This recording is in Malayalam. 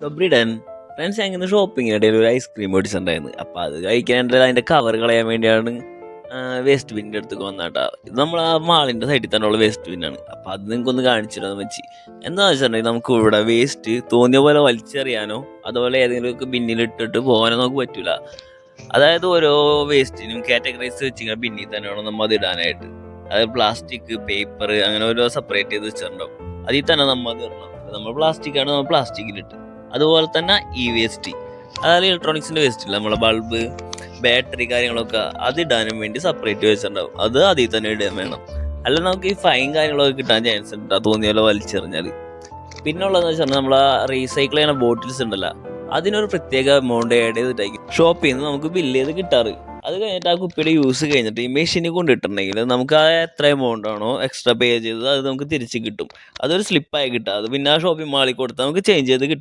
ഡൊബ്രിഡൻ ഫ്രണ്ട്സ് ഞങ്ങൾ ഷോപ്പിങ്ങിനിടയിൽ ഒരു ഐസ്ക്രീം മേടിച്ചിട്ടുണ്ടായിരുന്നു അപ്പോൾ അത് കഴിക്കാനുള്ള അതിന്റെ കവർ കളയാൻ വേണ്ടിയാണ് വേസ്റ്റ് ബിന്നിന്റെ അടുത്ത് വന്നാട്ടാ ഇത് നമ്മൾ ആ മാളിന്റെ സൈഡിൽ തന്നെ ഉള്ള വേസ്റ്റ് ബിന്നാണ് അപ്പോൾ അത് നിങ്ങൾക്കൊന്ന് കാണിച്ചിരുന്നു വെച്ച് എന്താണെന്ന് വെച്ചിട്ടുണ്ടെങ്കിൽ നമുക്ക് ഇവിടെ വേസ്റ്റ് തോന്നിയ പോലെ വലിച്ചെറിയാനോ അതുപോലെ ഏതെങ്കിലും ബിന്നിലിട്ടിട്ട് പോകാനോ നമുക്ക് പറ്റില്ല അതായത് ഓരോ വേസ്റ്റിനും കാറ്റഗറൈസ് വെച്ചിങ്ങനെ ബിന്നിൽ തന്നെ വേണം നമ്മൾ അത് ഇടാനായിട്ട്. അതായത് പ്ലാസ്റ്റിക് പേപ്പർ അങ്ങനെ ഓരോ സെപ്പറേറ്റ് ചെയ്ത് വെച്ചിട്ടുണ്ടാവും. അതിൽ തന്നെ നമ്മൾ അത് ഇടണം. നമ്മൾ പ്ലാസ്റ്റിക് ആണ് നമ്മൾ പ്ലാസ്റ്റിക്കിലിട്ട് അതുപോലെ തന്നെ ഇ വേസ്റ്റ്. അതായത് ഇലക്ട്രോണിക്സിന്റെ വേസ്റ്റ് ഇല്ല? നമ്മളെ ബൾബ് ബാറ്ററി കാര്യങ്ങളൊക്കെ അത് ഇടാനും വേണ്ടി സെപ്പറേറ്റ് വെച്ചിട്ടുണ്ടാവും. അത് അതിൽ തന്നെ ഇടാൻ വേണം. അല്ല നമുക്ക് ഈ ഫൈൻ കാര്യങ്ങളൊക്കെ കിട്ടാൻ ചാൻസ് ഉണ്ട്. തോന്നിയ പോലെ വലിച്ചെറിഞ്ഞാൽ പിന്നെ ഉള്ളതെന്ന് വെച്ചാൽ നമ്മൾ റീസൈക്കിൾ ചെയ്യുന്ന ബോട്ടിൽസ് ഉണ്ടല്ലോ. അതിനൊരു പ്രത്യേക എമൗണ്ട് ആഡ് ചെയ്തിട്ടായിരിക്കും. ഷോപ്പിൽ നിന്ന് നമുക്ക് ബില്ല് ചെയ്ത് കിട്ടാറ്. അത് കഴിഞ്ഞിട്ട് ആ കുപ്പിയുടെ യൂസ് കഴിഞ്ഞിട്ട് ഈ മെഷീനിൽ കൊണ്ടിട്ടുണ്ടെങ്കിൽ നമുക്ക് ആ എത്ര എമൗണ്ട് ആണോ എക്സ്ട്രാ പേ ചെയ്തത് അത് നമുക്ക് തിരിച്ച് കിട്ടും. അതൊരു സ്ലിപ്പായി കിട്ടുക അത് പിന്നെ ആ ഷോപ്പിംഗ് മാളിൽ കൊടുത്താൽ നമുക്ക് ചേഞ്ച് ചെയ്ത് കിട്ടും.